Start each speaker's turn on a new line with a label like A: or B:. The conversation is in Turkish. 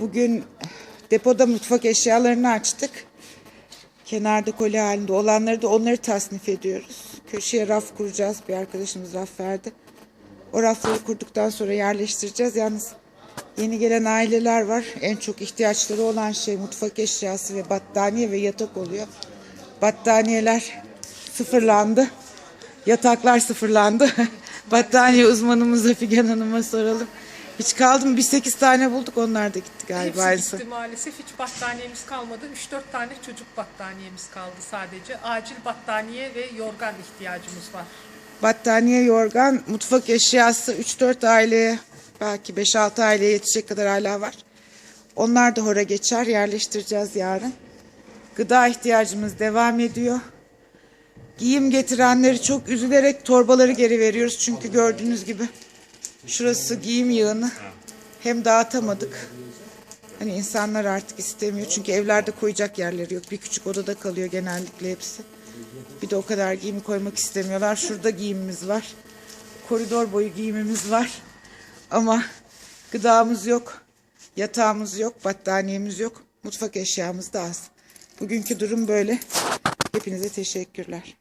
A: Bugün depoda mutfak eşyalarını açtık. Kenarda koli halinde olanları da onları tasnif ediyoruz. Köşeye raf kuracağız. Bir arkadaşımız raf verdi. O rafları kurduktan sonra yerleştireceğiz. Yalnız yeni gelen aileler var. En çok ihtiyaçları olan şey mutfak eşyası ve battaniye ve yatak oluyor. Battaniyeler sıfırlandı. Yataklar sıfırlandı. Battaniye uzmanımıza Figen Hanım'a soralım. Hiç kaldı mı? Bir sekiz tane bulduk. Onlar da gitti galiba.
B: Hepsi gitti maalesef. Hiç battaniyemiz kalmadı. 3-4 tane çocuk battaniyemiz kaldı sadece. Acil battaniye ve yorgan ihtiyacımız var.
A: Battaniye, yorgan, mutfak eşyası 3-4 aileye belki 5-6 aileye yetecek kadar hala var. Onlar da hora geçer. Yerleştireceğiz yarın. Gıda ihtiyacımız devam ediyor. Giyim getirenleri çok üzülerek torbaları geri veriyoruz. Çünkü gördüğünüz gibi şurası giyim yığını. Hem dağıtamadık. Hani insanlar artık istemiyor. Çünkü evlerde koyacak yerleri yok. Bir küçük odada kalıyor genellikle hepsi. Bir de o kadar giyimi koymak istemiyorlar. Şurada giyimimiz var. Koridor boyu giyimimiz var. Ama gıdamız yok. Yatağımız yok. Battaniyemiz yok. Mutfak eşyamız da az. Bugünkü durum böyle. Hepinize teşekkürler.